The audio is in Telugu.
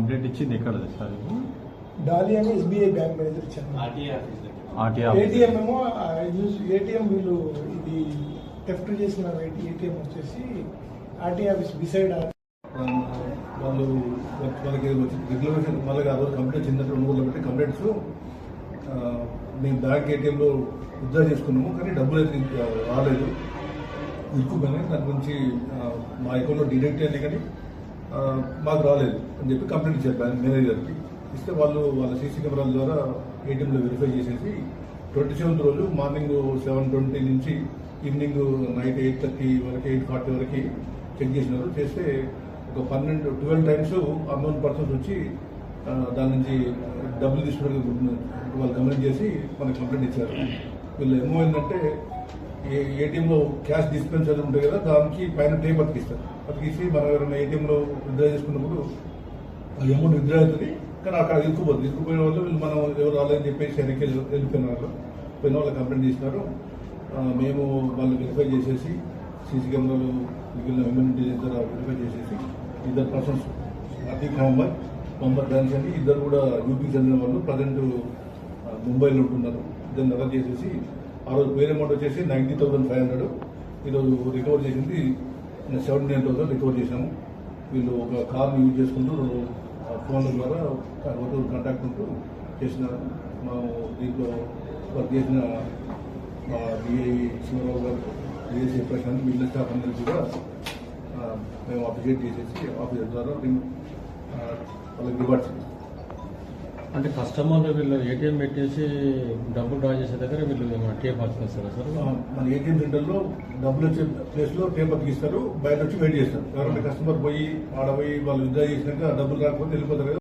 కంప్లైంట్ ఇచ్చింది ఎక్కడ సార్ ఇది? డాలి అని ఎస్బీఐ బ్యాంక్ మేనేజర్ ఇచ్చాను. ఏటీఎం ఏమో ఏటీఎం వీళ్ళు ఇది థెఫ్ట్ చేసిన ఏటీఎం వచ్చేసి ఆర్టీ ఆఫీస్ బిసైడ్ వాళ్ళు వాళ్ళకి రెగ్యులేషన్ మళ్ళీ ఆ రోజు కంప్లైంట్ రెండు రోజులు పెట్టి కంప్లైంట్స్ మేము బ్యాంక్ ఏటీఎంలో విత్డ్రా చేసుకున్నాము కానీ డబ్బులు అయితే ఇంకా రాలేదు. ఇరుక్కుపోయినాయి. దాని గురించి మా అకౌంట్లో డిడక్ట్ అయ్యాయి కానీ మాకు రాలేదు అని చెప్పి కంప్లైంట్ ఇచ్చారు బ్యాంక్ మేనేజర్కి ఇస్తే వాళ్ళు వాళ్ళ సీసీ కెమెరాల ద్వారా ఏటీఎంలో వెరిఫై చేసేసి ట్వంటీ సెవెంత్ రోజు మార్నింగ్ సెవెన్ ట్వంటీ నుంచి ఈవినింగ్ నైట్ ఎయిట్ థర్టీ వరకు ఎయిట్ ఫార్టీ వరకు చెక్ చేసినారు. చేస్తే ఒక పన్నెండు ట్వెల్వ్ టైమ్స్ అన్నోన్ పర్సన్స్ వచ్చి దాని నుంచి డబ్బులు తీసుకోవడానికి వాళ్ళు గమనించేసి చేసి మనకి కంప్లైంట్ ఇచ్చారు. వీళ్ళు ఏంటంటే ఏటీఎంలో క్యాష్ డిస్పెన్సర్ ఉంటుంది కదా దానికి పైన టేప్ అతికిస్తారు అతికిసి మనం ఎవరైనా ఏటీఎంలో విత్డ్రా చేసుకున్నప్పుడు అమౌంట్ విత్డ్రా అవుతుంది కానీ అక్కడ ఇరుక్కుపోతుంది ఇరుక్కుపోయిన వాళ్ళు వీళ్ళు మనం ఎవరు రాలేదని చెప్పేసి వెనక్కి వెళ్ళి- వెళ్ళిపోయిన వాళ్ళు. పోయిన వాళ్ళు కంప్లైంట్ చేసినారు. మేము వాళ్ళు వెరిఫై చేసేసి సీసీ కెమెరాలు మిగిలిన ఇమ్యూనిటీ వెరిఫై చేసేసి ఇద్దరు పర్సన్స్ అతీక్ మహమ్మద్ మహమ్మద్ దానిష్ అని ఇద్దరు కూడా యూపీకి చెందిన వాళ్ళు ప్రజెంట్ ముంబైలో ఉంటున్నారు. ఇద్దరు అరెస్ట్ చేసేసి ఆ రోజు పేరు అమౌంట్ వచ్చేసి నైంటీ థౌసండ్ ఫైవ్ హండ్రెడ్. ఈరోజు రికవర్ చేసింది సెవెంటీ నైన్ థౌసండ్ రికవర్ చేశాము. వీళ్ళు ఒక కార్ని యూజ్ చేసుకుంటూ ఫోన్ల ద్వారా ఒకరు కాంటాక్ట్ ఉంటూ చేసినారు. మేము దీంట్లో వర్క్ చేసిన మా డిఐ సింహరావు గారు డిఎస్ఏ ప్రశాంత్ మిగిలిన స్టాఫ్ అందరికీ కూడా మేము అప్రిషియేట్ చేసేసి ఆఫీసర్ ద్వారా మేము వాళ్ళకి రివార్డ్స్ ఇస్తాం అంటే కస్టమర్ వీళ్ళు ఏటీఎం పెట్టేసి డబ్బులు డ్రా చేసే దగ్గర వీళ్ళు టేప్ అతికిస్తారా సార్? మన ఏటీఎం సెంటర్లో డబ్బులు వచ్చే ప్లేస్లో పేపర్ అతికిస్తారు బయట వచ్చి వెయిట్ చేస్తారు. ఎవరైనా కస్టమర్ పోయి ఆడ పోయి వాళ్ళు విత్డ్రా చేసినాక డబ్బులు రాకపోతే వెళ్ళిపోతారు